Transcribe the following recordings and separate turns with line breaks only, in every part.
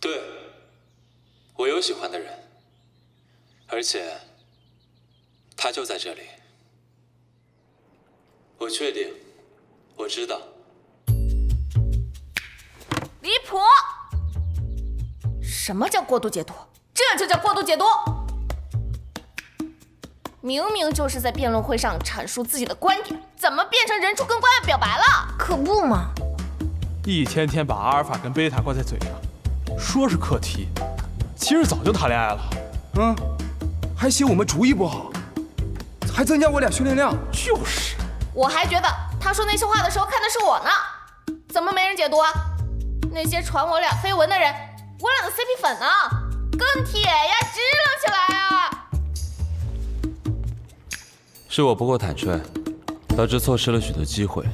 对，我有喜欢的人，而且他就在这里。我确定，我知道。
离谱！什么叫过度解读？这就叫过度解读！明明就是在辩论会上阐述自己的观点，怎么变成人畜跟关爱表白了？
可不嘛！
一天天把阿尔法跟贝塔挂在嘴上，说是课题，其实早就谈恋爱了。
嗯，还嫌我们主意不好，还增加我俩训练量。
就是，
我还觉得他说那些话的时候看的是我呢，怎么没人解读啊？那些传我俩绯闻的人，我俩的 CP 粉呢？跟铁呀，支棱起来啊！
是我不够坦率，导致错失了许多机会。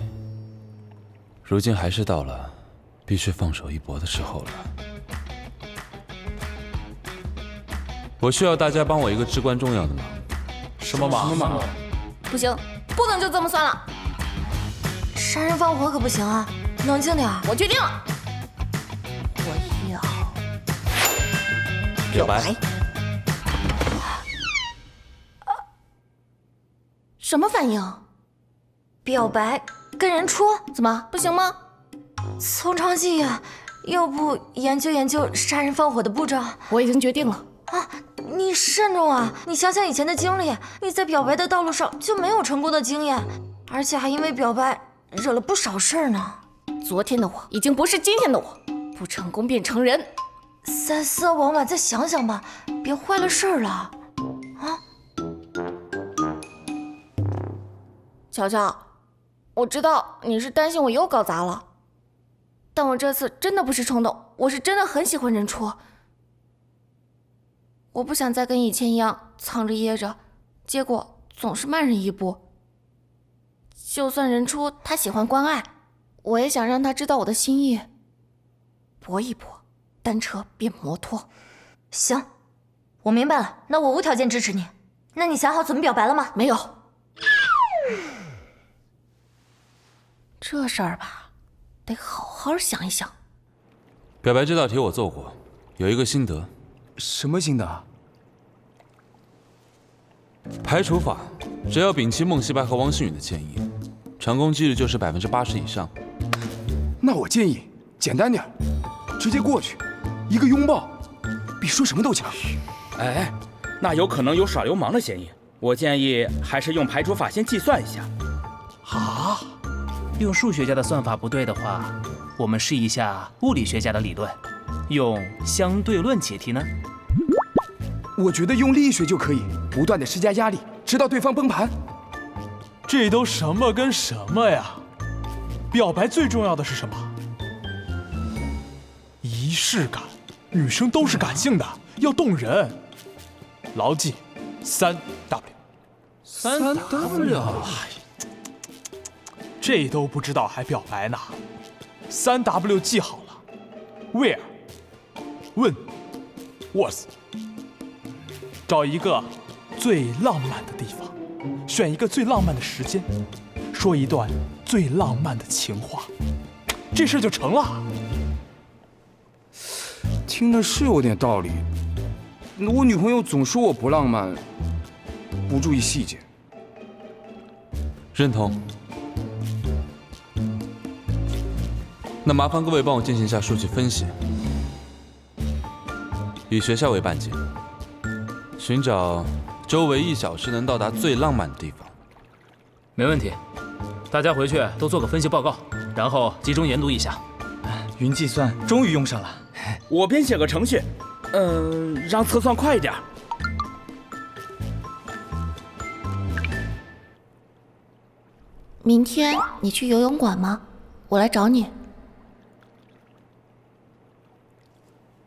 如今还是到了必须放手一搏的时候了。我需要大家帮我一个至关重要的忙。
什么忙？
什么忙？
不行，不能就这么算了。
杀人放火可不行啊！冷静点。
我决定了，我要
表白。
什么反应？
表白跟人处？
怎么不行吗？
从长计议，要不研究研究杀人放火的步骤？
我已经决定了。
啊，你慎重啊！你想想以前的经历，你在表白的道路上就没有成功的经验，而且还因为表白惹了不少事儿呢。
昨天的我已经不是今天的我，不成功便成仁。
三思而晚再想想吧，别坏了事儿了。啊！
乔乔，我知道你是担心我又搞砸了，但我这次真的不是冲动，我是真的很喜欢任初。我不想再跟以前一样藏着掖着，结果总是慢人一步。就算人初他喜欢关爱，我也想让他知道我的心意。搏一搏，单车变摩托。
行，我明白了，那我无条件支持你。那你想好怎么表白了吗？
没有。这事儿吧，得好好想一想。
表白这道题我做过，有一个心得。
什么心得？
排除法，只要摒弃孟西白和汪星宇的建议，成功几率就是百分之八十以上。
那我建议简单点，直接过去，一个拥抱，比说什么都强。
哎，那有可能有耍流氓的嫌疑。我建议还是用排除法先计算一下。
啊？用数学家的算法不对的话，我们试一下物理学家的理论，用相对论解题呢？
我觉得用力学就可以，不断的施加压力，直到对方崩盘。
这都什么跟什么呀？表白最重要的是什么？仪式感。女生都是感性的，要动人。牢记，三 W。
三 W。
这都不知道还表白呢？三 W 记好了，Where、When、Was，找一个最浪漫的地方，选一个最浪漫的时间，说一段最浪漫的情话，这事就成了。
听着是有点道理，我女朋友总说我不浪漫，不注意细节。
认同。那麻烦各位帮我进行一下数据分析，以学校为半径，寻找周围一小时能到达最浪漫的地方。
没问题，大家回去都做个分析报告，然后集中研读一下。
云计算终于用上了，
我编写个程序，嗯，让测算快一点。
明天你去游泳馆吗？我来找你。